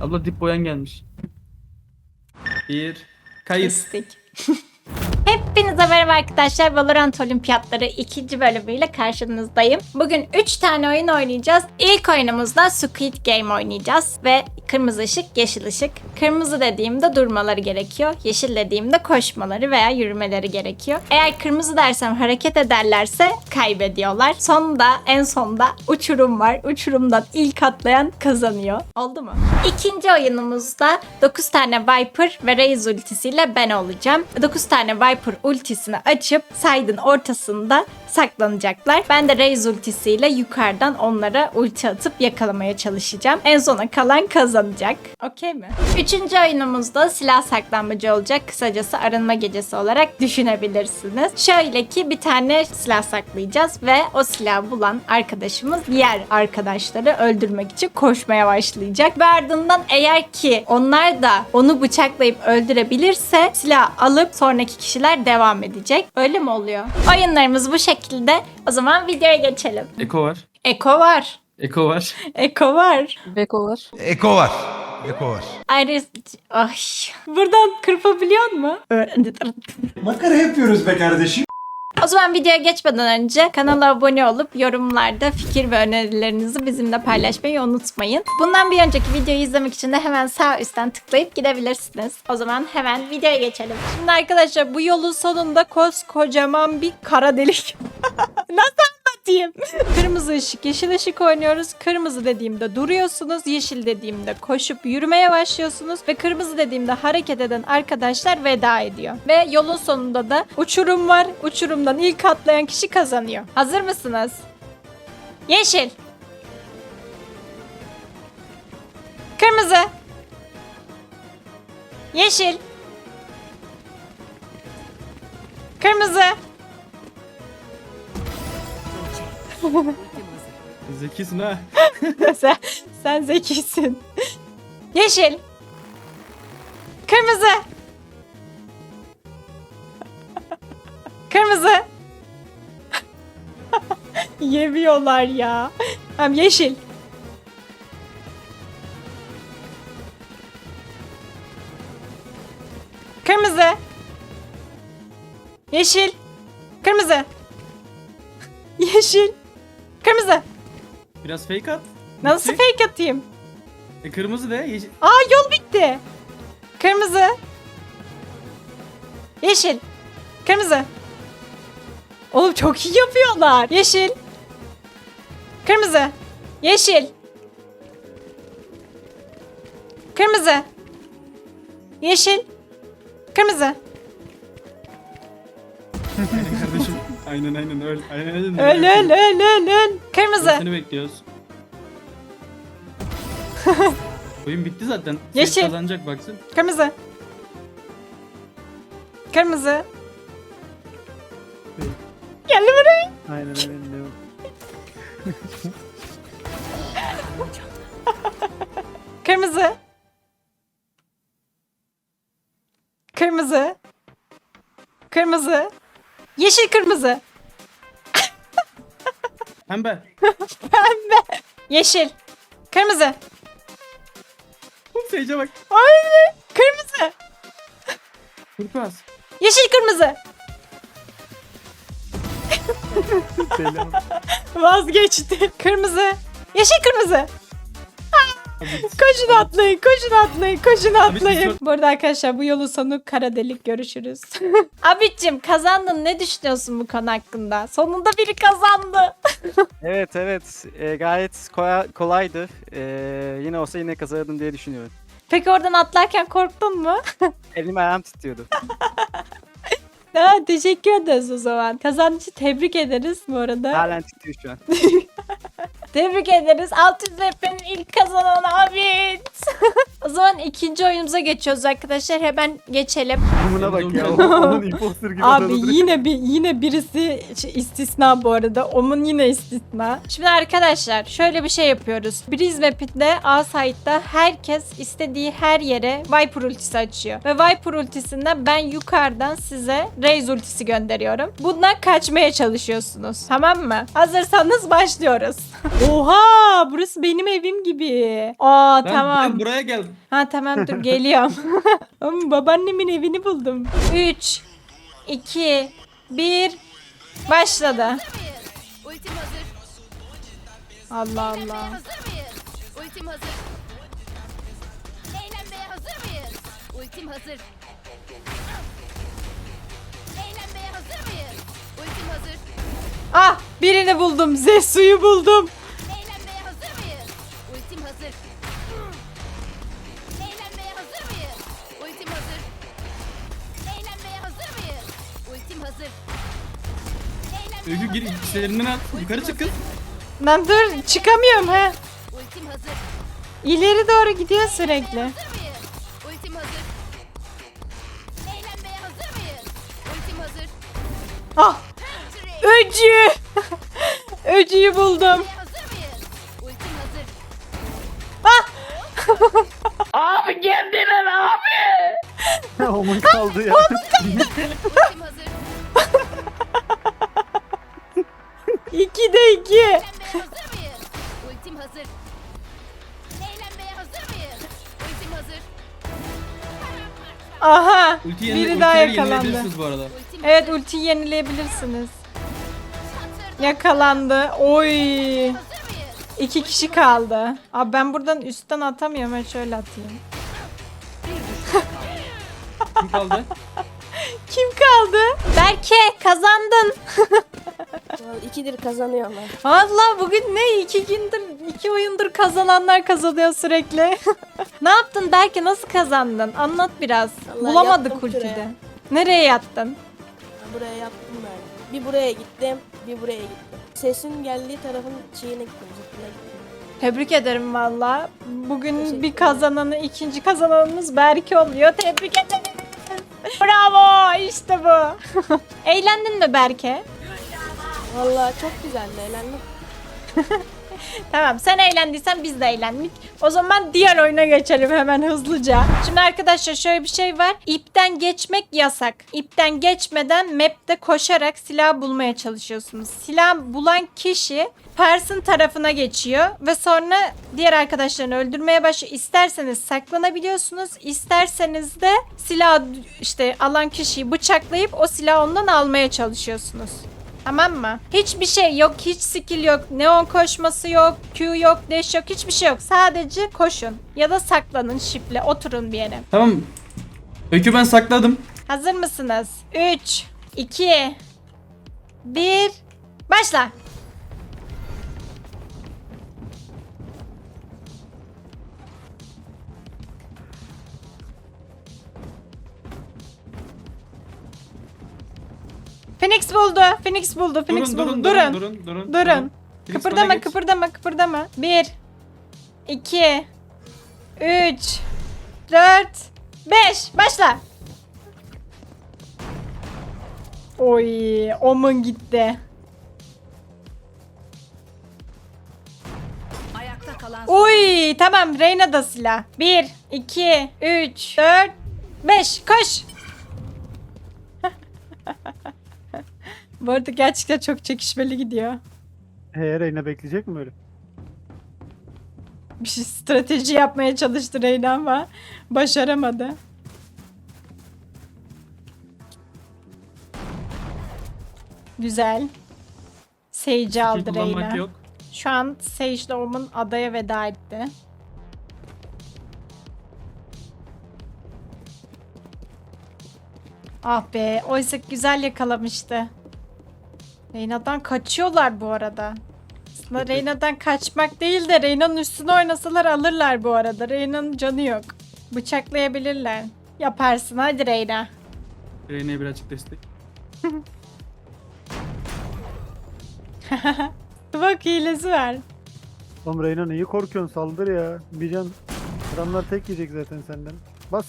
Abla dip boyan gelmiş. Bir. Kayıt. Kestik. Hepinize merhaba arkadaşlar. Valorant Olimpiyatları ikinci bölümüyle karşınızdayım. Bugün 3 tane oyun oynayacağız. İlk oyunumuzda Squid Game oynayacağız. Ve kırmızı ışık, yeşil ışık. Kırmızı dediğimde durmaları gerekiyor. Yeşil dediğimde koşmaları veya yürümeleri gerekiyor. Eğer kırmızı dersem hareket ederlerse kaybediyorlar. Sonunda en sonda uçurum var. Uçurumdan ilk atlayan kazanıyor. Oldu mu? İkinci oyunumuzda 9 tane Viper ve Raze ultisiyle ben olacağım. 9 tane Viper ultisini açıp side'ın ortasında saklanacaklar. Ben de Raze ultisiyle yukarıdan onlara ulti atıp yakalamaya çalışacağım. En sona kalan kazanacak. Okey mi? Üçüncü oyunumuzda silah saklanmacı olacak. Kısacası arınma gecesi olarak düşünebilirsiniz. Şöyle ki bir tane silah saklayacağız ve o silahı bulan arkadaşımız diğer arkadaşları öldürmek için koşmaya başlayacak. Ve ardından eğer ki onlar da onu bıçaklayıp öldürebilirse silah alıp sonraki kişiler devam edecek. Öyle mi oluyor? Oyunlarımız bu şekilde. O zaman videoya geçelim. Eko var. Eko var. Eko var. Eko var. Beko var. Eko var. Eko var. Ayrı... Ay. Buradan kırpabiliyor mu? Makara yapıyoruz be kardeşim. O zaman videoya geçmeden önce kanala abone olup yorumlarda fikir ve önerilerinizi bizimle paylaşmayı unutmayın. Bundan bir önceki videoyu izlemek için de hemen sağ üstten tıklayıp gidebilirsiniz. O zaman hemen videoya geçelim. Şimdi arkadaşlar bu yolun sonunda koskocaman bir kara delik. Nasıl anlatayım? Kırmızı ışık, yeşil ışık oynuyoruz. Kırmızı dediğimde duruyorsunuz. Yeşil dediğimde koşup yürümeye başlıyorsunuz. Ve kırmızı dediğimde hareket eden arkadaşlar veda ediyor. Ve yolun sonunda da uçurum var. Uçurumdan ilk atlayan kişi kazanıyor. Hazır mısınız? Yeşil. Kırmızı. Yeşil. Kırmızı. Zekisin ha. sen, sen zekisin. Yeşil. Kırmızı. Kırmızı. Yemiyorlar ya. Hem yeşil. Kırmızı. Yeşil. Kırmızı. Yeşil. Kırmızı. Biraz fake at. Nasıl Bitti. fake atayım? E, kırmızı de. Yeşil. Aa yol bitti. Kırmızı. Yeşil. Kırmızı. Oğlum çok iyi yapıyorlar. Yeşil. Kırmızı. Yeşil. Kırmızı. Yeşil. Kırmızı. Aynen aynen öl. Aynen aynen. Öl öl öl öl öl. Kırmızı. Seni bekliyoruz. Oyun bitti zaten. Yeşil. Yeşil. kazanacak baksın. Kırmızı. Kırmızı. Gel buraya. Aynen aynen. Kırmızı. Kırmızı. Kırmızı. Yeşil kırmızı. Pembe. Pembe. Yeşil. Kırmızı. Seyce bak. Ay, kırmızı. Turkuaz. Yeşil kırmızı. Vazgeçti. Kırmızı. Yeşil kırmızı. Koşun atlayın, koşun atlayın, koşun atlayın. sor- Burada arkadaşlar bu yolun sonu kara delik görüşürüz. Abicim kazandın ne düşünüyorsun bu konu hakkında? Sonunda biri kazandı. Evet evet e, gayet kola- kolaydı. E, yine olsa yine kazanırdım diye düşünüyorum. Peki oradan atlarken korktun mu? Elim ayağım titriyordu. ha, teşekkür ederiz o zaman. Kazandığın için tebrik ederiz bu arada. Halen titriyor şu an. Tebrik ederiz. 600 RP'nin ilk kazananı Abid. o zaman ikinci oyunumuza geçiyoruz arkadaşlar. Hemen geçelim. Buna bak ya. Onun imposter gibi Abi adamı yine bir yine birisi şey, istisna bu arada. Omun yine istisna. Şimdi arkadaşlar şöyle bir şey yapıyoruz. Breeze map'inde A site'da herkes istediği her yere Viper ultisi açıyor. Ve Viper ultisinden ben yukarıdan size Raze ultisi gönderiyorum. Bundan kaçmaya çalışıyorsunuz. Tamam mı? Hazırsanız başlıyoruz. Oha! Burası benim evim gibi. Aa Ben, tamam. ben buraya geldim. Ha tamam dur geliyorum. Oğlum babaannemin evini buldum. 3 2 1 başladı. Ultim hazır. Allah Eğlenmeye Allah. hazır mıyız? Ultim hazır. Eğlenmeye hazır mıyız? Ultim hazır. Eğlenmeye hazır mıyız? Ultim hazır. Ah birini buldum. Zesu'yu buldum. Mıyız? at. Yukarı çık kız. Lan dur çıkamıyorum ha. Ultim hazır. İleri doğru gidiyor sürekli. Hazır mıyız? Ultim hazır. Eğlenmeye hazır mıyız? Ultim hazır. Ah öcü. Öcüyü buldum. Eğlenmeye hazır mıyız? Ultim hazır. Omun kaldı ya. Ultim hazır. 2'de 2. Eğlenmeye hazır mıyız? Ultim hazır. Eğlenmeye hazır mıyız? Ultim hazır. Aha Ulti yenile, biri daha ultileri yakalandı. bu arada. Ultim Evet ultiyi yenileyebilirsiniz. hazır. Yakalandı. Oy. Hazır mıyız? İki kişi kaldı. Abi ben buradan üstten atamıyorum. Ben şöyle atayım. Kim kaldı? Kim kaldı? Berke kazandın. İkidir kazanıyorum ben. Valla bugün ne iki gündür iki oyundur kazananlar kazanıyor sürekli. ne yaptın Berke nasıl kazandın? Anlat biraz. Vallahi Bulamadık yattım ultide. şuraya. Nereye yattın? Buraya yaptım ben. Bir buraya gittim, bir buraya gittim. Sesin geldiği tarafın şeyine gittim, zıplına gittim. Tebrik ederim valla. Bugün bir Teşekkürler. kazananı, ikinci kazananımız Berke oluyor. Tebrik ederim. Bravo işte bu. Eğlendin mi Berke? Vallahi çok güzeldi, eğlendim. Tamam sen eğlendiysen biz de eğlendik. O zaman diğer oyuna geçelim hemen hızlıca. Şimdi arkadaşlar şöyle bir şey var. İpten geçmek yasak. İpten geçmeden map'te koşarak silah bulmaya çalışıyorsunuz. Silah bulan kişi Pers'in tarafına geçiyor ve sonra diğer arkadaşlarını öldürmeye başlıyor. İsterseniz saklanabiliyorsunuz. isterseniz de silah işte alan kişiyi bıçaklayıp o silahı ondan almaya çalışıyorsunuz. Tamam mı? Hiçbir şey yok, hiç skill yok, neon koşması yok, Q yok, dash yok, hiçbir şey yok. Sadece koşun ya da saklanın şiple, oturun bir yere. Tamam. Öykü ben sakladım. Hazır mısınız? 3, 2, 1, başla. Phoenix buldu. Phoenix buldu. Phoenix Durun, buldu. durun, Durun. durun, durun, durun. Phoenix Kıpırdama, bana geç. kıpırdama, kıpırdama. 1 2 3 4 5 Başla. Oy, Omun gitti. Ayakta kalan Oy, tamam Reyna da silah. 1 2 3 4 5 koş. Bu arada gerçekten çok çekişmeli gidiyor. He Reyna bekleyecek mi böyle? bir şey strateji yapmaya çalıştı Reyna ama başaramadı. Güzel. Sage'i aldı kullanmak Reyna. yok. Şu an Sage Omen adaya veda etti. Ah be, oysa güzel yakalamıştı. Reyna'dan kaçıyorlar bu arada. Aslında Reyna'dan kaçmak değil de Reyna'nın üstüne oynasalar alırlar bu arada. Reyna'nın canı yok. Bıçaklayabilirler. Yaparsın hadi Reyna. Reyna'ya birazcık destek. Bak hilesi var. Oğlum Reyna neyi korkuyorsun saldır ya. Bir can. Adamlar tek yiyecek zaten senden. Bas.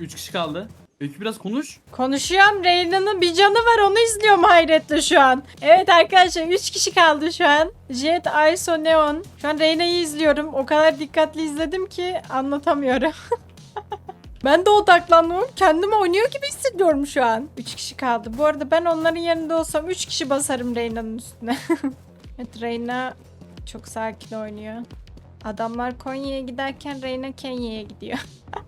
3 kişi kaldı. Öykü biraz konuş. Konuşuyorum. Reyna'nın bir canı var. Onu izliyorum hayretle şu an. Evet arkadaşlar 3 kişi kaldı şu an. Jet, Iso, Neon. Şu an Reyna'yı izliyorum. O kadar dikkatli izledim ki anlatamıyorum. ben de odaklandım. Kendimi oynuyor gibi hissediyorum şu an. 3 kişi kaldı. Bu arada ben onların yerinde olsam 3 kişi basarım Reyna'nın üstüne. evet Reyna çok sakin oynuyor. Adamlar Konya'ya giderken Reyna Kenya'ya gidiyor.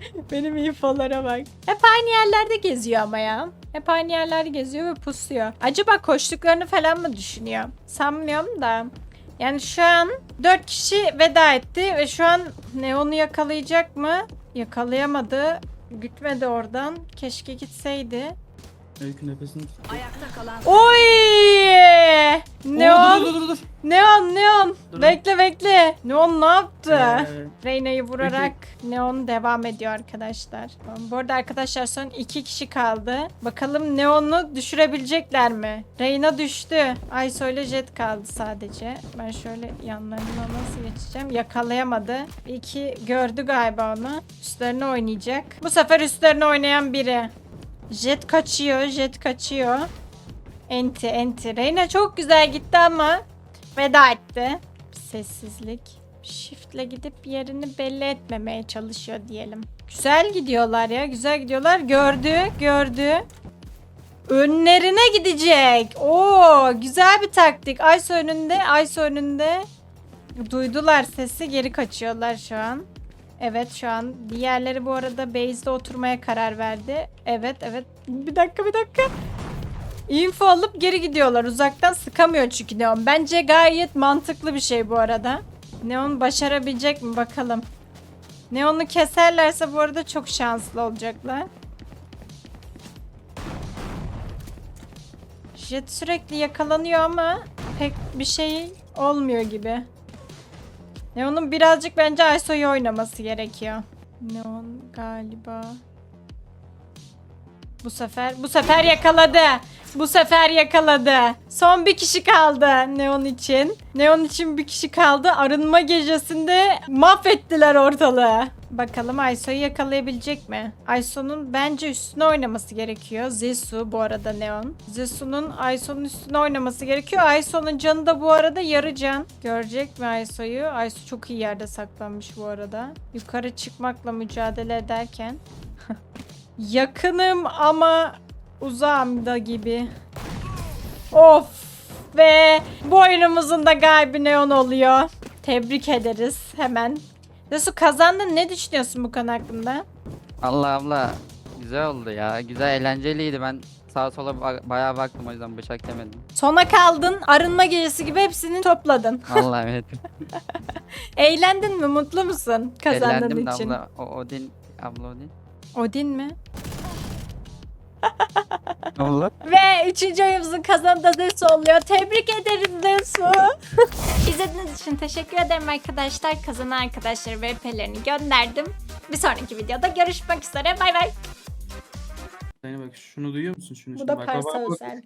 Benim infolara bak. Hep aynı yerlerde geziyor ama ya. Hep aynı yerlerde geziyor ve pusuyor. Acaba koştuklarını falan mı düşünüyor? Sanmıyorum da. Yani şu an 4 kişi veda etti ve şu an Neon'u yakalayacak mı? Yakalayamadı. Gitmedi oradan. Keşke gitseydi. Öykü nefesini tut. Ayakta kalan Oy! Neon, dur dur dur dur. Neon, Neon. Dur. Bekle bekle. Neon ne yaptı? Ee, Reyna'yı vurarak Neon devam ediyor arkadaşlar. Bu arada arkadaşlar son iki kişi kaldı. Bakalım Neon'u düşürebilecekler mi? Reyna düştü. Ayso ile Jet kaldı sadece. Ben şöyle yanlarına nasıl geçeceğim? Yakalayamadı. İki gördü galiba onu. Üstlerine oynayacak. Bu sefer üstlerine oynayan biri. Jet kaçıyor. Jet kaçıyor. Enti enti. Reyna çok güzel gitti ama veda etti. Sessizlik. Shift'le gidip yerini belli etmemeye çalışıyor diyelim. Güzel gidiyorlar ya. Güzel gidiyorlar. Gördü. Gördü. Önlerine gidecek. Oo, güzel bir taktik. Ayso önünde. Ayso önünde. Duydular sesi. Geri kaçıyorlar şu an. Evet şu an diğerleri bu arada base'de oturmaya karar verdi. Evet evet. Bir dakika bir dakika. Info alıp geri gidiyorlar. Uzaktan sıkamıyor çünkü Neon. Bence gayet mantıklı bir şey bu arada. Neon başarabilecek mi bakalım. Neon'u keserlerse bu arada çok şanslı olacaklar. Jet sürekli yakalanıyor ama pek bir şey olmuyor gibi. Neon'un birazcık bence Ayso'yu oynaması gerekiyor. Neon galiba. Bu sefer bu sefer yakaladı. Bu sefer yakaladı. Son bir kişi kaldı Neon için. Neon için bir kişi kaldı. Arınma gecesinde mahvettiler ortalığı. Bakalım Ayso'yu yakalayabilecek mi? Ayso'nun bence üstüne oynaması gerekiyor. Zesu bu arada Neon. Zesu'nun Ayso'nun üstüne oynaması gerekiyor. Ayso'nun canı da bu arada yarı can. Görecek mi Ayso'yu? Ayso çok iyi yerde saklanmış bu arada. Yukarı çıkmakla mücadele ederken. Yakınım ama uzağım da gibi. Of ve bu oyunumuzun da galibi Neon oluyor. Tebrik ederiz hemen. Resu kazandın ne düşünüyorsun bu konu hakkında? Allah abla güzel oldu ya. Güzel eğlenceliydi. Ben sağa sola ba- bayağı baktım o yüzden bıçak demedim. Sona kaldın arınma gecesi gibi hepsini topladın. Vallahi evet. Eğlendin mi mutlu musun kazandığın Eğlendim de için? abla. O Odin abla Odin. Odin mi? Oldu? Ve üçüncü oyunumuzun kazandığı Zeus oluyor. Tebrik ederiz Zeus'u. İzlediğiniz için teşekkür ederim arkadaşlar. Kazanan arkadaşları VP'lerini gönderdim. Bir sonraki videoda görüşmek üzere. Bay bay. Zeynep bak şunu duyuyor musun? Şunu, Bu şunu. da Bak, bak, bak.